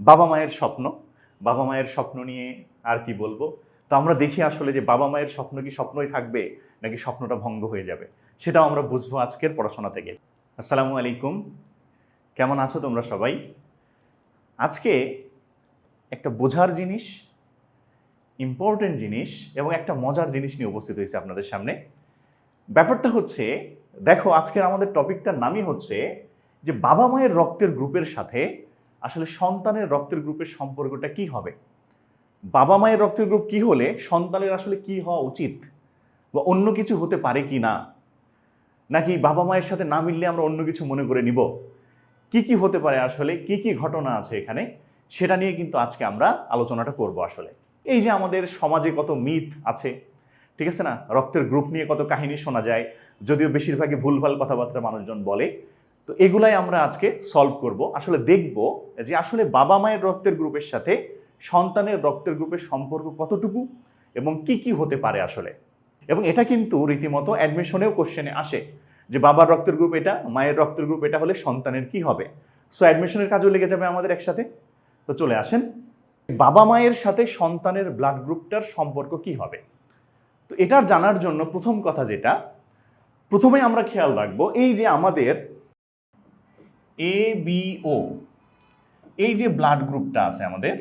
বাবা মায়ের স্বপ্ন, বাবা মায়ের স্বপ্ন নিয়ে আর কি বলব? তো আমরা দেখি আসলে যে বাবা মায়ের স্বপ্ন কি স্বপ্নই থাকবে নাকি স্বপ্নটা ভঙ্গ হয়ে যাবে? সেটাও আমরা বুঝব আজকের পড়াশোনা থেকে। আসসালামু আলাইকুম। কেমন আছো তোমরা সবাই? আজকে একটা বোঝার জিনিস ইম্পর্টেন্ট জিনিস এবং একটা মজার জিনিস নিয়ে উপস্থিত হয়েছে আপনাদের সামনে। ব্যাপারটা হচ্ছে, দেখো আজকের আমাদের টপিকটার নামই হচ্ছে যে বাবা মায়ের রক্তের গ্রুপের সাথে আসলে সন্তানের রক্তের গ্রুপের সম্পর্কটা কি হবে? বাবা মায়ের রক্তের গ্রুপ কি হলে সন্তানের আসলে কি হওয়া উচিত? বা অন্য কিছু হতে পারে কি না? নাকি বাবা মায়ের সাথে না মিললে আমরা অন্য কিছু মনে করে নিব? কি কি হতে পারে আসলে? কি কি ঘটনা আছে এখানে? সেটা নিয়ে কিন্তু আজকে আমরা আলোচনাটা করব আসলে। এই যে আমাদের সমাজে কত মিথ আছে, ঠিক আছে না? রক্তের গ্রুপ নিয়ে কত কাহিনী শোনা যায়, যদিও বেশিরভাগই ভুলভাল কথাবার্তা মানুষজন বলে। তো এগুলাই আমরা আজকে সলভ করব। আসলে দেখব যে আসলে বাবা মায়ের রক্তের গ্রুপের সাথে সন্তানের রক্তের গ্রুপের সম্পর্ক কতটুকু এবং কি কি হতে পারে আসলে। এবং এটা কিন্তু রীতিমতো অ্যাডমিশনেও কোশ্চেনে আসে যে বাবার রক্তের গ্রুপ এটা, মায়ের রক্তের গ্রুপ এটা হলে সন্তানের কি হবে। সো অ্যাডমিশনের কাজও লেগে যাবে আমাদের একসাথে। তো চলে আসেন, বাবা মায়ের সাথে সন্তানের ব্লাড গ্রুপটার সম্পর্ক কি হবে? তো এটার জানার জন্য প্রথম কথা যেটা, প্রথমে আমরা খেয়াল রাখব এই যে আমাদের এ বি ও এই যে ব্লাড গ্রুপটা আছে আমাদের,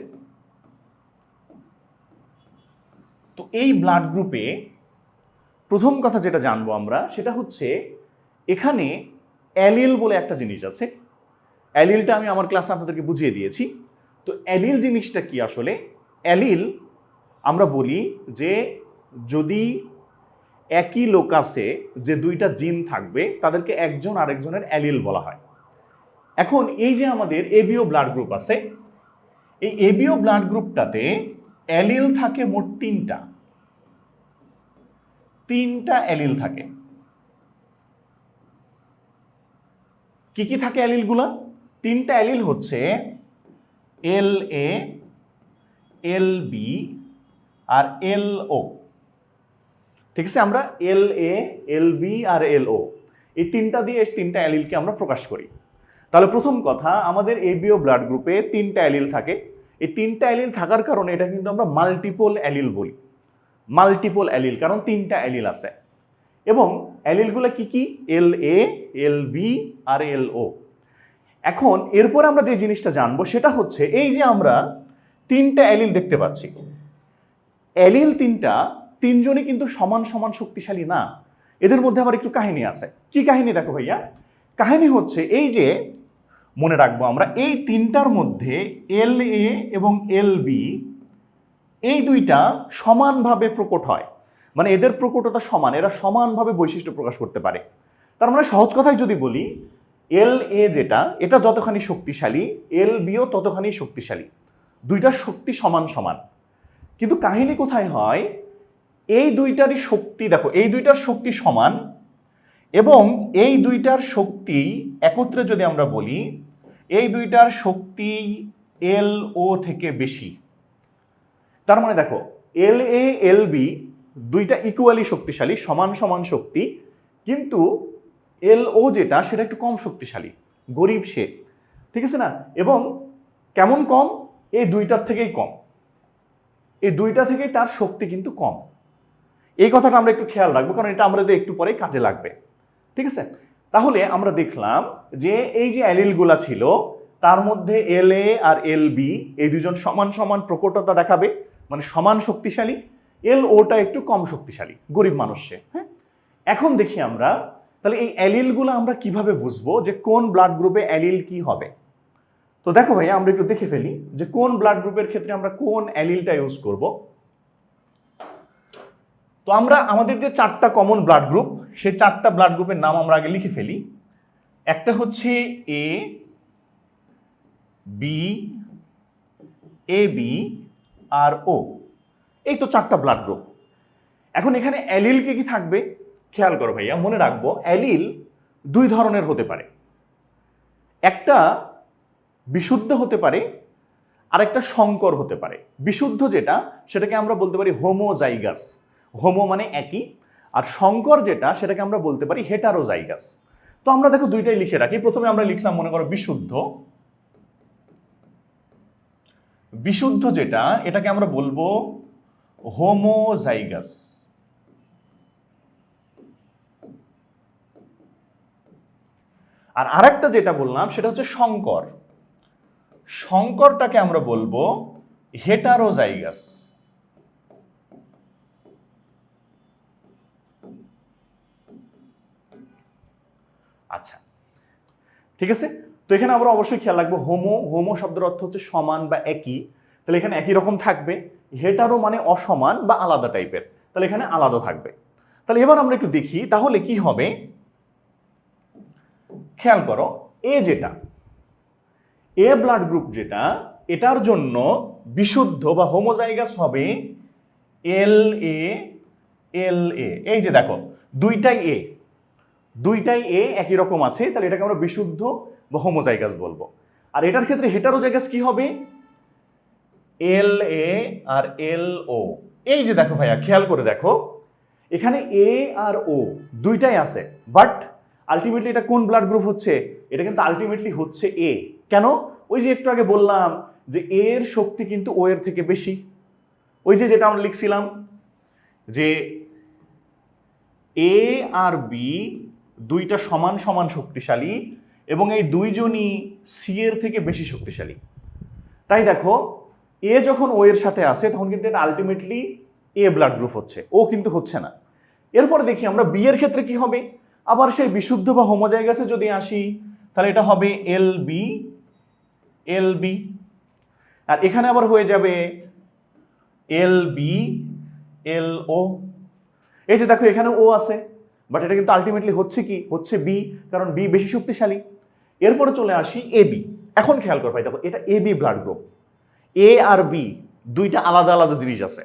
তো এই ব্লাড গ্রুপে প্রথম কথা যেটা জানব আমরা, সেটা হচ্ছে এখানে অ্যালিল বলে একটা জিনিস আছে। অ্যালিলটা আমি আমার ক্লাসে আপনাদেরকে বুঝিয়ে দিয়েছি। তো অ্যালিল জিনিসটা কি আসলে? অ্যালিল আমরা বলি যে যদি একই লোকাসে যে দুইটা জিন থাকবে, তাদেরকে একজন আরেকজনের অ্যালিল বলা হয়। এখন এই যে আমাদের এবিও ব্লাড গ্রুপ আছে, এই এবিও ব্লাড গ্রুপটাতে অ্যালিল থাকে মোট তিনটা। তিনটা অ্যালিল থাকে। কি কি থাকে অ্যালিলগুলা? তিনটা অ্যালিল হচ্ছে এল এ, এল বি আর এল ও। ঠিক আছে, আমরা এল এ, এল বি আর এল ও। এই তিনটা দিয়ে তিনটা অ্যালিলকে আমরা প্রকাশ করি। তাহলে প্রথম কথা, আমাদের এবিও ব্লাড গ্রুপে তিনটা অ্যালিল থাকে। এই তিনটা অ্যালিল থাকার কারণে এটা কিন্তু আমরা মাল্টিপল অ্যালিল বলি। মাল্টিপল অ্যালিল কারণ তিনটা অ্যালিল আছে। এবং অ্যালিলগুলো কি কি? এল এ এল বি আর এল ও এখন এরপর আমরা যে জিনিসটা জানব সেটা হচ্ছে, এই যে আমরা তিনটা অ্যালিল দেখতে পাচ্ছি। অ্যালিল তিনটা তিনজনই কিন্তু সমান সমান শক্তিশালী না। এদের মধ্যে আবার একটু কাহিনী আছে। কি কাহিনী দেখো ভাইয়া? কাহিনী হচ্ছে এই যে, মনে রাখব আমরা, এই তিনটার মধ্যে এল এ এবং এল বি, এই দুইটা সমানভাবে প্রকট হয়। মানে এদের প্রকটতা সমান, এরা সমানভাবে বৈশিষ্ট্য প্রকাশ করতে পারে। তার মানে সহজ কথায় যদি বলি, এল এ যেটা, এটা যতখানি শক্তিশালী, এল বিও ততখানি শক্তিশালী। দুইটার শক্তি সমান সমান। কিন্তু কাহিনী কোথায় হয়? এই দুইটারই শক্তি, দেখো, এই দুইটার শক্তি সমান এবং এই দুইটার শক্তি একত্রে যদি আমরা বলি, এই দুইটার শক্তি এল ও থেকে বেশি। তার মানে দেখো এল এ এল বি দুইটা ইকুয়ালি শক্তিশালী, সমান সমান শক্তি, কিন্তু এল ও যেটা, সেটা একটু কম শক্তিশালী, গরিব সে। ঠিক আছে না? এবং কেমন কম? এই দুইটার থেকেই কম। এই দুইটা থেকেই তার শক্তি কিন্তু কম। এই কথাটা আমরা একটু খেয়াল রাখব, কারণ এটা আমাদের একটু পরে কাজে লাগবে। ঠিক আছে? তাহলে আমরা দেখলাম যে এই যে অ্যালিলগুলা ছিল, তার মধ্যে এল এ আর এল বি এই দুজন সমান সমান প্রকটতা দেখাবে মানে সমান শক্তিশালী। এল ওটা একটু কম শক্তিশালী, গরিব মানুষে হ্যাঁ? এখন দেখি আমরা, তাহলে এই অ্যালিলগুলো আমরা কীভাবে বুঝব যে কোন ব্লাড গ্রুপে অ্যালিল কি হবে? তো দেখো ভাই, আমরা একটু দেখে ফেলি যে কোন ব্লাড গ্রুপের ক্ষেত্রে আমরা কোন অ্যালিলটা ইউজ করব। তো আমরা আমাদের যে চারটা কমন ব্লাড গ্রুপ সেই চারটা ব্লাড গ্রুপের নাম আমরা আগে লিখে ফেলি। একটা হচ্ছে এ বি এ বি আর ও এই তো চারটা ব্লাড গ্রুপ এখন এখানে অ্যালিল কি কি থাকবে? খেয়াল করো ভাইয়া, মনে রাখব, অ্যালিল দুই ধরনের হতে পারে। একটা বিশুদ্ধ হতে পারে, আরেকটা সংকর হতে পারে। বিশুদ্ধ যেটা, সেটাকে আমরা বলতে পারি হোমোজাইগাস হোমো মানে একই আর সংকর যেটা, সেটাকে আমরা বলতে পারি হেটারোজাইগাস তো আমরা দেখো দুইটাই লিখে রাখি। প্রথমে আমরা লিখলাম, মনে করো, বিশুদ্ধ। বিশুদ্ধ যেটা, এটাকে আমরা বলব হোমোজাইগাস আর আরেকটা যেটা বললাম, সেটা হচ্ছে শঙ্কর শঙ্করটাকে আমরা বলব হেটারোজাইগাস আচ্ছা। ঠিক আছে? তো এখানে আমরা অবশ্যই খেয়াল রাখব হোমো হোমো শব্দের অর্থ হচ্ছে সমান বা একই। তাহলে এখানে একই রকম থাকবে হেটারো মানে অসমান বা আলাদা টাইপের তাহলে এখানে আলাদা থাকবে। তাহলে এবার আমরা একটু দেখি, তাহলে কি হবে? খেয়াল করো এ যেটা এ ব্লাড গ্রুপ যেটা, এটার জন্য বিশুদ্ধ বা হোমোজাইগাস হবে এল এ এল এ এই যে দেখো, দুইটাই এ দুইটাই এ একই রকম আছে, তাহলে এটাকে আমরা বিশুদ্ধ বা হোমোজাইগাস বলব। আর এটার ক্ষেত্রে হেটারোজাইগাস কি হবে? এল এ আর এল ও এই যে দেখো ভাইয়া, খেয়াল করে দেখো, এখানে এ আর ও দুইটাই আছে বাট আলটিমেটলি এটা কোন ব্লাড গ্রুপ হচ্ছে? এটা কিন্তু আলটিমেটলি হচ্ছে এ কেন? ওই যে একটু আগে বললাম যে এর শক্তি কিন্তু ও এর থেকে বেশি। ওই যে যেটা আমরা লিখছিলাম যে এ আর বি দুইটা সমান সমান শক্তিশালী এবং এই দুইজনই সি এর থেকে বেশি শক্তিশালী। তাই দেখো এ যখন ও এর সাথে আসে, তখন কিন্তু এটা আলটিমেটলি এ ব্লাড গ্রুপ হচ্ছে। ও কিন্তু হচ্ছে না। এরপর দেখি আমরা বি এর ক্ষেত্রে কি হবে? আবার সেই বিশুদ্ধ বা হোমোজাইগাসে যদি আসি, তাহলে এটা হবে এল বি এল বি আর এখানে আবার হয়ে যাবে এল বি এল ও এই যে দেখো এখানে ও আছে। বাট এটা কিন্তু আলটিমেটলি হচ্ছে কি? হচ্ছে বি কারণ বি বেশি শক্তিশালী। এরপরে চলে আসি এ বি এখন খেয়াল কর ভাই, দেখো, এটা A B blood group A R B দুইটা আলাদা আলাদা জিনিস আছে।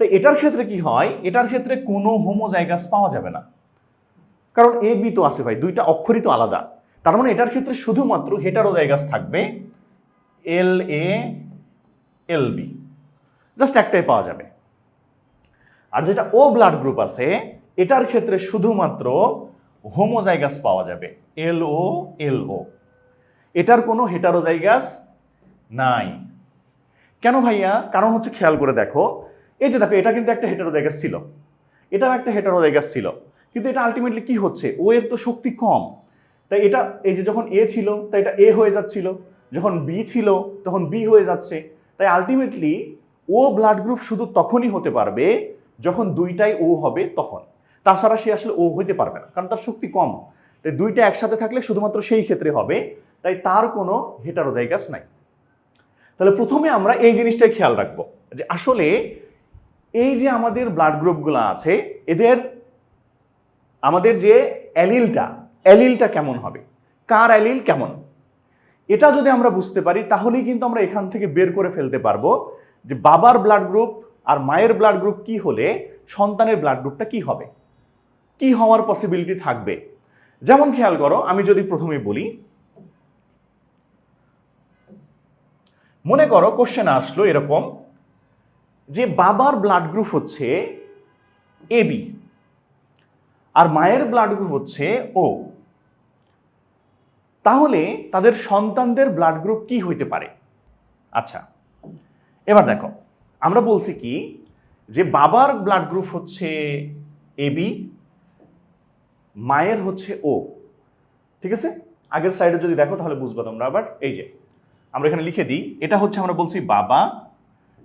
তো এটার ক্ষেত্রে কি হয়? এটার ক্ষেত্রে কোনো হোমোজাইগাস পাওয়া যাবে না। কারণ এ বি তো আছে ভাই, দুইটা অক্ষরই তো আলাদা। তার মানে এটার ক্ষেত্রে শুধুমাত্র হেটারোজাইগাস থাকবে এল এ এল বি জাস্ট একটাই পাওয়া যাবে। আর যেটা ও ব্লাড গ্রুপ আছে এটার ক্ষেত্রে শুধুমাত্র হোমোজাইগাস পাওয়া যাবে। এল ও এল ও এটার কোনো হেটারোজাইগাস নাই। কেন ভাইয়া? কারণ হচ্ছে খেয়াল করে দেখো, এই যে দেখো, এটা কিন্তু একটা হেটারোজাইগাস ছিল। এটাও একটা হেটারোজাইগাস ছিল। কিন্তু এটা আলটিমেটলি কি হচ্ছে? ও এর তো শক্তি কম। তাই এটা, এই যে যখন এ ছিল, তাই এটা এ হয়ে যাচ্ছিল। যখন বি ছিল, তখন বি হয়ে যাচ্ছে। তাই আলটিমেটলি ও ব্লাড গ্রুপ শুধু তখনই হতে পারবে যখন দুইটাই ও হবে তখন। তাছাড়া সে আসলে ও হইতে পারবে না, কারণ তার শক্তি কম। তাই দুইটা একসাথে থাকলে শুধুমাত্র সেই ক্ষেত্রে হবে, তাই তার কোনো হেটারোজাইগাস নাই। তাহলে প্রথমে আমরা এই জিনিসটাই খেয়াল রাখব যে আসলে এই যে আমাদের ব্লাড গ্রুপগুলো আছে, এদের আমাদের যে অ্যালিলটা অ্যালিলটা কেমন হবে? কার অ্যালিল কেমন? এটা যদি আমরা বুঝতে পারি, তাহলেই কিন্তু আমরা এখান থেকে বের করে ফেলতে পারব যে বাবার ব্লাড গ্রুপ আর মায়ের ব্লাড গ্রুপ কি হলে সন্তানের ব্লাড গ্রুপটা কি হবে। কি হওয়ার পসিবিলিটি থাকবে? যেমন খেয়াল করো, আমি যদি প্রথমে বলি, মনে করো কোশ্চেন আসলো এরকম, যে বাবার ব্লাড গ্রুপ হচ্ছে এবি আর মায়ের ব্লাড গ্রুপ হচ্ছে ও তাহলে তাদের সন্তানদের ব্লাড গ্রুপ কি হইতে পারে? আচ্ছা এবার দেখো, আমরা বলছি কি, যে বাবার ব্লাড গ্রুপ হচ্ছে এবি মায়ের হচ্ছে ও। ঠিক আছে? আগের সাইডে যদি দেখো তাহলে বুঝব তোমরা। আবার এই যে, আমরা এখানে লিখে দিই, এটা হচ্ছে আমরা বলছি বাবা,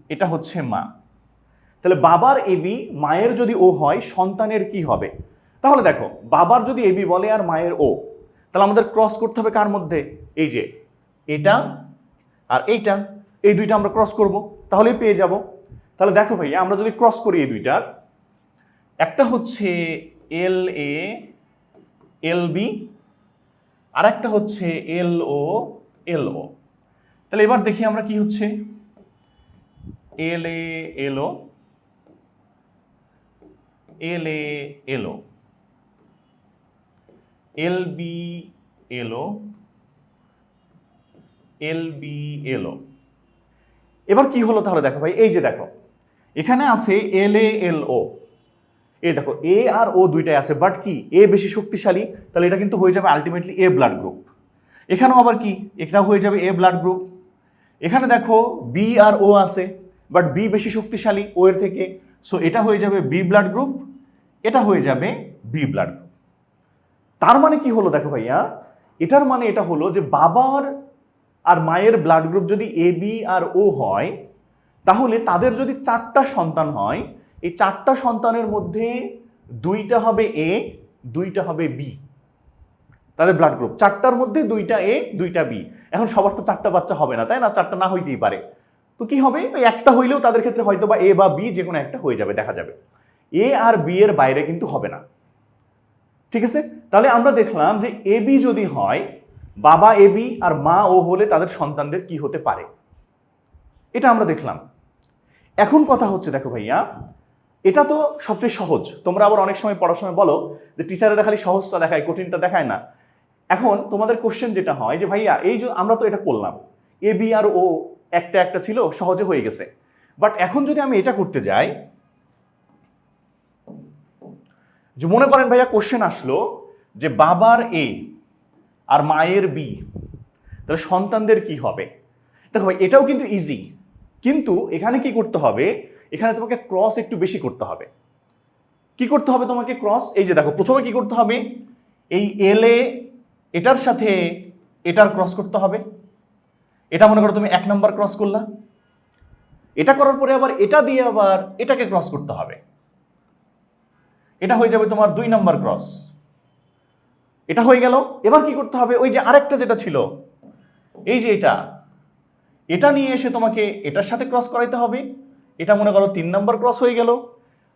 এটা হচ্ছে মা। তাহলে বাবার এবি মায়ের যদি ও হয়, সন্তানের কি হবে? তাহলে দেখো, বাবার যদি এবি বলে আর মায়ের ও, তাহলে আমাদের ক্রস করতে হবে কার মধ্যে? এই যে, এটা আর এইটা, এই দুইটা আমরা ক্রস করব, তাহলেই পেয়ে যাব। তাহলে দেখো ভাইয়া, আমরা যদি ক্রস করি এই দুইটার, একটা হচ্ছে এল এ এল বি আর একটা হচ্ছে এল ও এল ও। তাহলে এবার দেখি আমরা কি হচ্ছে। L A, L O, L A, L O. L B, L O, L B, L O. এবার কি হলো তাহলে দেখো ভাই, এই যে দেখো, এখানে আছে এল এ, এল ও। এই দেখো, এ আর ও দুইটাই আছে বাট কি? এ বেশি শক্তিশালী, তাহলে এটা কিন্তু হয়ে যাবে আলটিমেটলি এ ব্লাড গ্রুপ এখানেও আবার কি? এটা হয়ে যাবে এ ব্লাড গ্রুপ এখানে দেখো বি আর ও আছে বাট বি বেশি শক্তিশালী ও এর থেকে সো এটা হয়ে যাবে বি ব্লাড গ্রুপ এটা হয়ে যাবে বি ব্লাড গ্রুপ তার মানে কি হলো দেখো ভাইয়া? এটার মানে এটা হলো যে বাবার আর মায়ের ব্লাড গ্রুপ যদি এ বি আর ও হয়, তাহলে তাদের যদি চারটা সন্তান হয় এই চারটা সন্তানের মধ্যে দুইটা হবে এ দুইটা হবে বি তাদের ব্লাড গ্রুপ চারটার মধ্যে দুইটা এ দুইটা বি এখন সবার তো চারটা বাচ্চা হবে না, তাই না? চারটা না হইতেই পারে। তো কি হবে? ওই একটা হইলেও তাদের ক্ষেত্রে হয়তো বা এ বা বি যে কোনো একটা হয়ে যাবে, দেখা যাবে। এ আর বি এর বাইরে কিন্তু হবে না। ঠিক আছে? তাহলে আমরা দেখলাম যে এ বি যদি হয়, বাবা এ বি আর মা ও হলে তাদের সন্তানদের কি হতে পারে? এটা আমরা দেখলাম। এখন কথা হচ্ছে, দেখো ভাইয়া এটা তো সবচেয়ে সহজ। তোমরা আবার অনেক সময় পড়ার সময় বলো যে টিচারেরা খালি সহজটা দেখায়, কঠিনটা দেখায় না। এখন তোমাদের কোশ্চেন যেটা হয় যে, ভাইয়া, এই যে আমরা তো এটা করলাম এ বি আর ও একটা একটা ছিল, সহজে হয়ে গেছে। বাট এখন যদি আমি এটা করতে যাই, যে মনে করেন ভাইয়া কোশ্চেন আসলো যে বাবার এ আর মায়ের বি তাহলে সন্তানদের কি হবে? দেখো ভাই, এটাও কিন্তু ইজি কিন্তু এখানে কি করতে হবে? এখানে তোমাকে ক্রস একটু বেশি করতে হবে। কি করতে হবে তোমাকে ক্রস এই যে দেখো, প্রথমে কি করতে হবে? এই এলে এটার সাথে এটার ক্রস করতে হবে। এটা মনে করো তুমি এক নম্বর ক্রস করলা। এটা করার পরে আবার এটা দিয়ে আবার এটাকে ক্রস করতে হবে। এটা হয়ে যাবে তোমার দুই নম্বর ক্রস এটা হয়ে গেল। এবার কি করতে হবে? ওই যে আরেকটা যেটা ছিল, এই যে এটা। এটা নিয়ে এসে তোমাকে এটার সাথে ক্রস করাইতে হবে। এটা মনে করো তিন নম্বর ক্রস হয়ে গেল,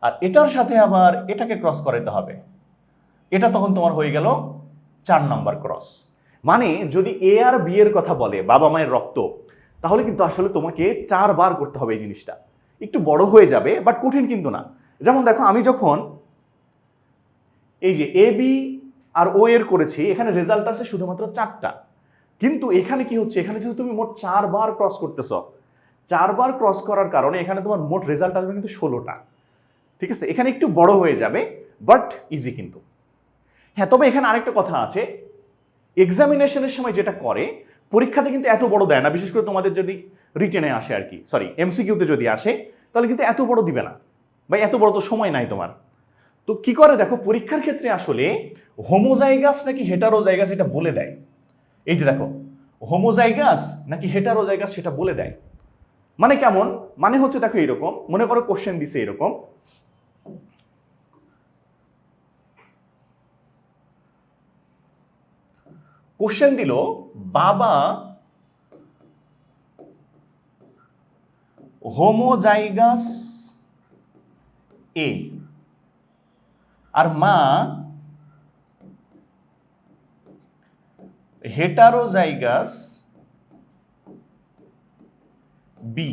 আর এটার সাথে আবার এটাকে ক্রস করাইতে হবে। এটা তখন তোমার হয়ে গেল চার নম্বর ক্রস মানে যদি এ আর বি এর কথা বলে, বাবা মায়ের রক্ত, তাহলে কিন্তু আসলে তোমাকে চারবার করতে হবে এই জিনিসটা। একটু বড় হয়ে যাবে বাট কঠিন কিন্তু না। যেমন দেখো, আমি যখন এই যে এ বি আর ও এর করেছি, এখানে রেজাল্ট আছে শুধুমাত্র চারটা। কিন্তু এখানে কি হচ্ছে? এখানে যদি তুমি মোট চারবার ক্রস করতেছ চারবার ক্রস করার কারণে এখানে তোমার মোট রেজাল্ট আসবে কিন্তু ষোলোটা। ঠিক আছে? এখানে একটু বড় হয়ে যাবে বাট ইজি কিন্তু। হ্যাঁ তবে এখানে আরেকটা কথা আছে। এক্সামিনেশনের সময় যেটা করে, পরীক্ষাতে কিন্তু এত বড় দেয় না, বিশেষ করে তোমাদের যদি রিটেনে আসে আর কি। সরি এমসিকিউতে যদি আসে, তাহলে কিন্তু এত বড় দিবে না। বা এত বড় তো সময় নাই তোমার। তো কি করে দেখো, পরীক্ষার ক্ষেত্রে আসলে হোমোজাইগাস নাকি হেটারোজাইগাস এটা বলে দেয়। এই যে দেখো হোমোজাইগাস নাকি হেটারোজাইগাস সেটা বলে দেয়। মানে কেমন? মানে হচ্ছে দেখো এরকম মনে করো কোশ্চেন দিছে এরকম কোশ্চেন দিল, বাবা হোমোজাইগাস এ আর মা হেটারোজাইগাস বি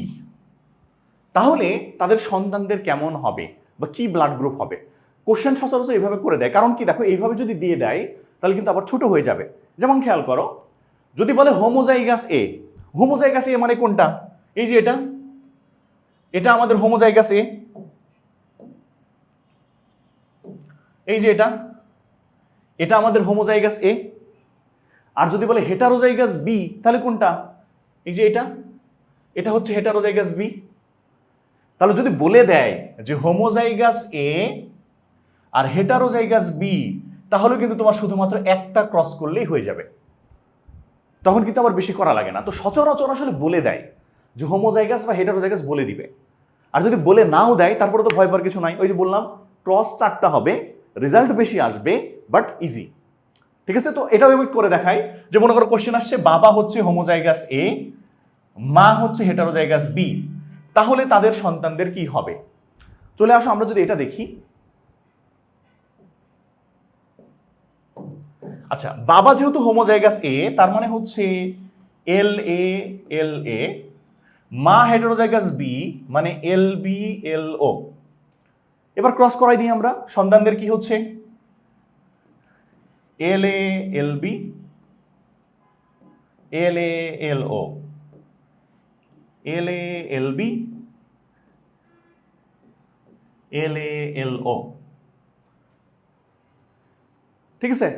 তাহলে তাদের সন্তানদের কেমন হবে? বা কি ব্লাড গ্রুপ হবে? কোশ্চেন সচরাচর এইভাবে করে দেয়। কারণ কি? দেখো, এইভাবে যদি দিয়ে দেয়, তাহলে কিন্তু আবার ছোট হয়ে যাবে। যেমন খেয়াল করো, যদি বলে হোমোজাইগাস এ হোমোজাইগাস এ মানে কোনটা? এই যে এটা। এটা আমাদের হোমোজাইগাস এ এই যে এটা। এটা আমাদের হোমোজাইগাস এ আর যদি বলে হেটারোজাইগাস বি তাহলে কোনটা? এই যে এটা। এটা হচ্ছে হেটারোজাইগাস বি তাহলে যদি বলে দেয় যে হোমোজাইগাস এ আর হেটারোজাইগাস বি তাহলে কিন্তু তোমার শুধুমাত্র একটা ক্রস করলেই হয়ে যাবে। তখন কিন্তু আবার বেশি করা লাগে না। তো সচরাচর আসলে বলে দেয় যে হোমোজাইগাস বা হেটারোজাইগাস বলে দিবে। আর যদি বলে নাও দেয়, তারপরে তো ভয় পাওয়ার কিছু নাই। ওই যে বললাম ক্রস চারটা হবে রেজাল্ট বেশি আসবে বাট ইজি ঠিক আছে? তো এটাও করে দেখাই যে মনে করো কোশ্চেন আসছে, বাবা হচ্ছে হোমোজাইগাস এ মা হচ্ছে হেটারোজাইগাস বি তাহলে তাদের সন্তানদের কি হবে? চলে আসো, আমরা যদি এটা দেখি। আচ্ছা বাবা যেহেতু হোমোজাইগাস এ তার মানে হচ্ছে এল এ এল এ মা হেটারোজাইগাস বি মানে এল বি এল ও এবার ক্রস করাই দিই আমরা, সন্তানদের কি হচ্ছে? L A L B L A L O L A L B L A L ও ঠিক আছে?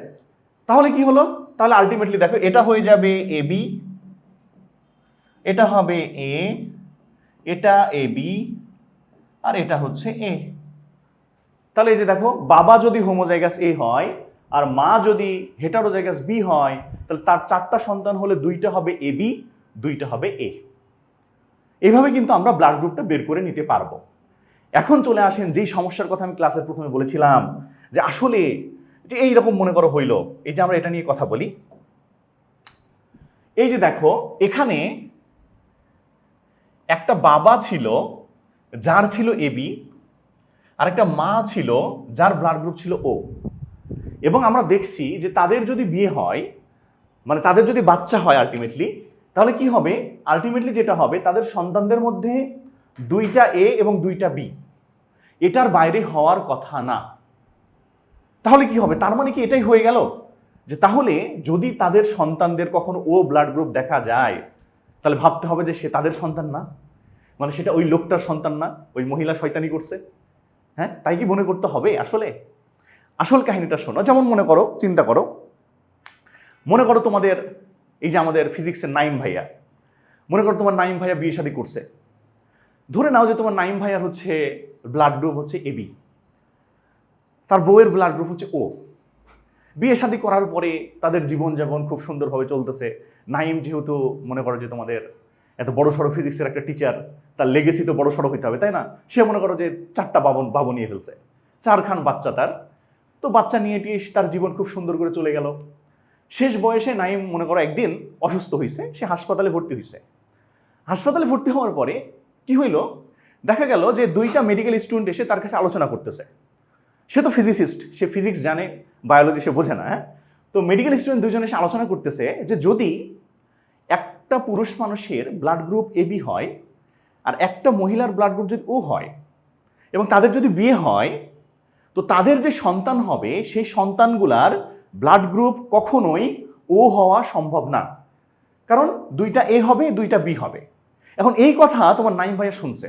তাহলে কি হলো? তাহলে আলটিমেটলি দেখো, এটা হয়ে যাবে এ বি এটা হবে এ এটা এ বি আর এটা হচ্ছে এ তাহলে এই যে দেখো, বাবা যদি হোমোজাইগাস এ হয়, আর মা যদি হেটারোজাইগাস বি হয়, তাহলে তার চারটা সন্তান হলে দুইটা হবে এ বি দুইটা হবে এ এইভাবে কিন্তু আমরা ব্লাড গ্রুপটা বের করে নিতে পারব। এখন চলে আসেন যেই সমস্যার কথা আমি ক্লাসের প্রথমে বলেছিলাম, যে আসলে যে এইরকম মনে করো হইল, এই যে আমরা এটা নিয়ে কথা বলি, এই যে দেখো, এখানে একটা বাবা ছিল, যার ছিল এবি আর একটা মা ছিল, যার ব্লাড গ্রুপ ছিল ও এবং আমরা দেখছি যে তাদের যদি বিয়ে হয় মানে তাদের যদি বাচ্চা হয় আলটিমেটলি তাহলে কি হবে? আলটিমেটলি যেটা হবে, তাদের সন্তানদের মধ্যে দুইটা এ এবং দুইটা বি এটার বাইরে হওয়ার কথা না। তাহলে কি হবে? তার মানে কি এটাই হয়ে গেল? যে তাহলে যদি তাদের সন্তানদের কখনো ও ব্লাড গ্রুপ দেখা যায়, তাহলে ভাবতে হবে যে সে তাদের সন্তান না। মানে সেটা ওই লোকটার সন্তান না, ওই মহিলা শয়তানি করছে। হ্যাঁ? তাই কি মনে করতে হবে আসলে? আসল কাহিনীটা শোনো। যেমন মনে করো, চিন্তা করো। মনে করো তোমাদের এই যে আমাদের ফিজিক্সের নাইম ভাইয়া, মনে করো তোমার নাইম ভাইয়া বিয়ে শাদী করছে। ধরে নাও যে তোমার নাইম ভাইয়ার হচ্ছে ব্লাড গ্রুপ হচ্ছে এবি তার বউয়ের ব্লাড গ্রুপ হচ্ছে ও বিয়ে শাদী করার পরে তাদের জীবনযাপন খুব সুন্দরভাবে চলতেছে। নাইম যেহেতু মনে করো যে তোমাদের এত বড় সড়ো ফিজিক্সের একটা টিচার তার লেগেসি তো বড় সড়ো হইতে হবে, তাই না? সে মনে করো যে চারটা বাবন, বাবু নিয়ে ফেলছে। চারখান বাচ্চা তার। তো বাচ্চা নিয়ে টিয়ে তার জীবন খুব সুন্দর করে চলে গেল। শেষ বয়সে নাইম, মনে করো, একদিন অসুস্থ হয়েছে সে হাসপাতালে ভর্তি হয়েছে হাসপাতালে ভর্তি হওয়ার পরে কি হইল? দেখা গেল যে দুইটা মেডিকেল স্টুডেন্ট এসে তার কাছে আলোচনা করতেছে। সে তো ফিজিসিস্ট সে ফিজিক্স জানে বায়োলজি সে বোঝে না হ্যাঁ? তো মেডিকেল স্টুডেন্ট দুজন এসে আলোচনা করতেছে যে যদি একটা পুরুষ মানুষের ব্লাড গ্রুপ এবি হয়, আর একটা মহিলার ব্লাড গ্রুপ যদি ও হয়, এবং তাদের যদি বিয়ে হয়, তো তাদের যে সন্তান হবে, সেই সন্তানগুলার ব্লাড গ্রুপ কখনোই ও হওয়া সম্ভব না। কারণ দুইটা এ হবে, দুইটা বি হবে। এখন এই কথা তোমার নাইম ভাইয়া শুনছে।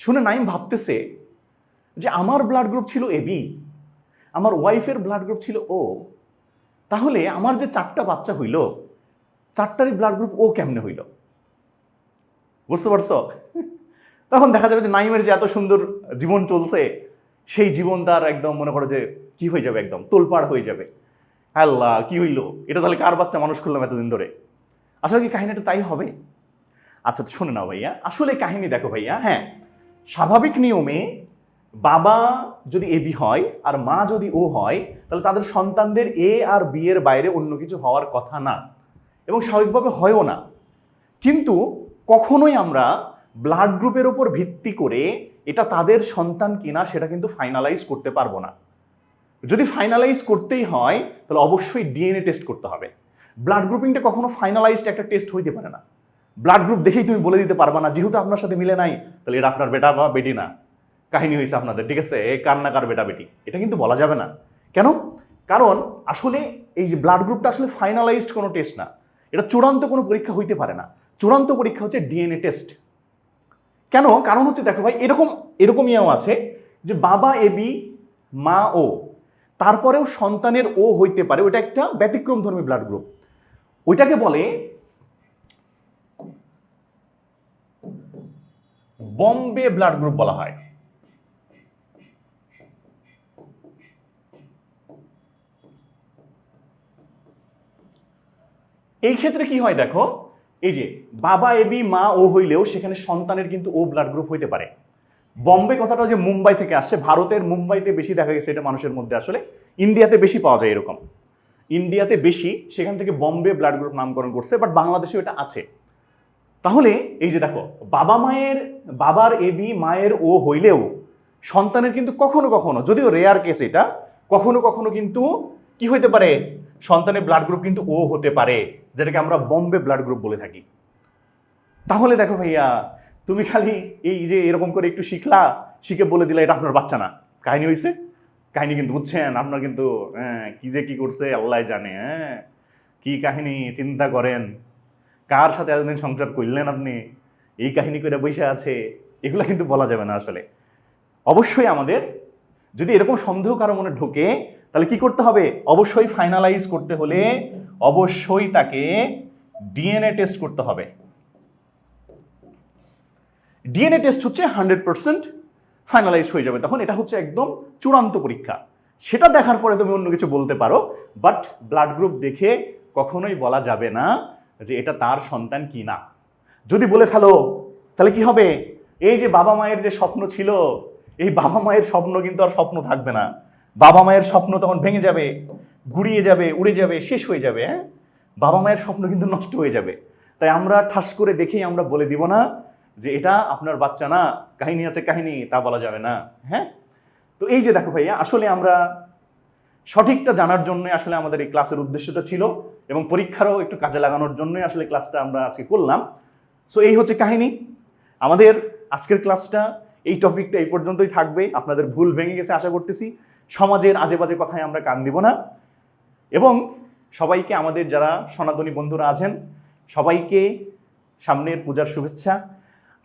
শুনে নাইম ভাবতেছে যে আমার ব্লাড গ্রুপ ছিল এ বি, আমার ওয়াইফের ব্লাড গ্রুপ ছিল ও। তাহলে আমার যে চারটা বাচ্চা হইল, চারটারই ব্লাড গ্রুপ ও কেমনে হইল? বুঝতে পারছ? তখন দেখা যাবে যে নাইমের যে এত সুন্দর জীবন চলছে, সেই জীবন তার একদম মনে করো যে কি হয়ে যাবে একদম? তোলপাড় হয়ে যাবে। আল্লাহ কি হইল? এটা তাহলে কার বাচ্চা মানুষ করলাম এতদিন ধরে? আসলে কি কাহিনীটা তাই হবে? আচ্ছা শুনে নাও ভাইয়া। আসলে কাহিনী দেখো ভাইয়া হ্যাঁ স্বাভাবিক নিয়মে বাবা যদি এ বি হয় আর মা যদি ও হয়, তাহলে তাদের সন্তানদের এ আর বি এর বাইরে অন্য কিছু হওয়ার কথা না। এবং স্বাভাবিকভাবে হয়ও না। কিন্তু কখনোই আমরা ব্লাড গ্রুপের ওপর ভিত্তি করে এটা তাদের সন্তান কিনা সেটা কিন্তু ফাইনালাইজ করতে পারব না। যদি ফাইনালাইজ করতেই হয়, তাহলে অবশ্যই ডিএনএ টেস্ট করতে হবে। ব্লাড গ্রুপিংটা কখনো ফাইনালাইজড একটা টেস্ট হইতে পারে না। ব্লাড গ্রুপ দেখেই তুমি বলে দিতে পারবা না, যেহেতু আপনার সাথে মিলে নাই, তাহলে এটা আপনার বেটা বা বেটি না। কাহিনী হয়েছে আপনাদের, ঠিক আছে? এ কার না কার বেটা বেটি? এটা কিন্তু বলা যাবে না। কেন? কারণ আসলে এই যে ব্লাড গ্রুপটা আসলে ফাইনালাইজড কোনো টেস্ট না। এটা চূড়ান্ত কোনো পরীক্ষা হইতে পারে না। চূড়ান্ত পরীক্ষা হচ্ছে ডিএনএ টেস্ট কেন? কারণ হচ্ছে, দেখো ভাই, এরকম এরকম ইয়েও আছে যে বাবা এ বি মা ও তারপরেও সন্তানের ও হইতে পারে ওটা একটা ব্যতিক্রম ধর্মী ব্লাড গ্রুপ ওইটাকে বলে বম্বে ব্লাড গ্রুপ বলা হয়। এই ক্ষেত্রে কি হয় দেখো, এই যে বাবা এবি মা ও হইলেও সেখানে সন্তানের কিন্তু ও ব্লাড গ্রুপ হইতে পারে। বম্বে কথাটা যে মুম্বাই থেকে আসছে, ভারতের মুম্বাইতে বেশি দেখা গেছে এটা মানুষের মধ্যে। আসলে ইন্ডিয়াতে বেশি পাওয়া যায় এরকম। ইন্ডিয়াতে বেশি, সেখান থেকে বম্বে ব্লাড গ্রুপ নামকরণ করছে বাট বাংলাদেশে এটা আছে। তাহলে এই যে দেখো, বাবা মায়ের, বাবার এবি মায়ের ও হইলেও সন্তানের কিন্তু কখনো কখনো, যদিও রেয়ার কেস এটা, কখনো কখনো কিন্তু কি হইতে পারে? সন্তানের ব্লাড গ্রুপ কিন্তু ও হতে পারে, যেটাকে আমরা বম্বে ব্লাড গ্রুপ বলে থাকি। তাহলে দেখো ভাইয়া তুমি খালি এই যে এরকম করে একটু শিখলা, শিখে বলে দিলা, এটা আপনার বাচ্চা না। কাহিনী হয়েছে কাহিনী কিন্তু বুঝছেন, আপনার কিন্তু হ্যাঁ কি যে কি করছে, আল্লাহ জানে হ্যাঁ। কি কাহিনী, চিন্তা করেন। কার সাথে এতদিন সংসার করলেন আপনি? এই কাহিনী করে বসে আছে, এগুলো কিন্তু বলা যাবে না আসলে। অবশ্যই আমাদের, যদি এরকম সন্দেহ কারও মনে ঢোকে, তাহলে কি করতে হবে? অবশ্যই ফাইনালাইজ করতে হলে, অবশ্যই তাকে ডিএনএ টেস্ট করতে হবে। ডিএনএ টেস্ট হচ্ছে হান্ড্রেড পার্সেন্ট ফাইনালাইজ হয়ে যাবে। তখন এটা হচ্ছে একদম চূড়ান্ত পরীক্ষা। সেটা দেখার পরে তুমি অন্য কিছু বলতে পারো বাট ব্লাড গ্রুপ দেখে কখনোই বলা যাবে না যে এটা তার সন্তান কি না। যদি বলে ফেলো, তাহলে কি হবে? এই যে বাবা মায়ের যে স্বপ্ন ছিল, এই বাবা মায়ের স্বপ্ন কিন্তু আর স্বপ্ন থাকবে না। বাবা মায়ের স্বপ্ন তখন ভেঙে যাবে, গুড়িয়ে যাবে, উড়ে যাবে, শেষ হয়ে যাবে হ্যাঁ? বাবা মায়ের স্বপ্ন কিন্তু নষ্ট হয়ে যাবে। তাই আমরা ঠাস করে দেখেই আমরা বলে দিব না যে এটা আপনার বাচ্চা না, কাহিনী আছে কাহিনী, তা বলা যাবে না। হ্যাঁ? তো এই যে দেখো ভাইয়া, আসলে আমরা সঠিকটা জানার জন্য আসলে আমাদের এই ক্লাসের উদ্দেশ্যটা ছিল এবং পরীক্ষারও একটু কাজে লাগানোর জন্যই আসলে ক্লাসটা আমরা আজকে করলাম। সো এই হচ্ছে কাহিনী। আমাদের আজকের ক্লাসটা এই টপিকটা এই পর্যন্তই থাকবে। আপনাদের ভুল ভেঙে গেছে, আশা করতেছি। সমাজের আজে বাজে কথায় আমরা কান দিব না। এবং সবাইকে আমাদের যারা সনাতনী বন্ধুরা আছেন, সবাইকে সামনের পূজার শুভেচ্ছা।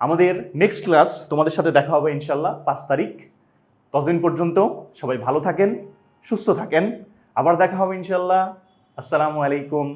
আমাদের নেক্সট ক্লাস তোমাদের সাথে দেখা হবে ইনশাল্লাহ পাঁচ তারিখ। ততদিন পর্যন্ত সবাই ভালো থাকেন, সুস্থ থাকেন। আবার দেখা হবে ইনশাল্লাহ আসসালামু আলাইকুম।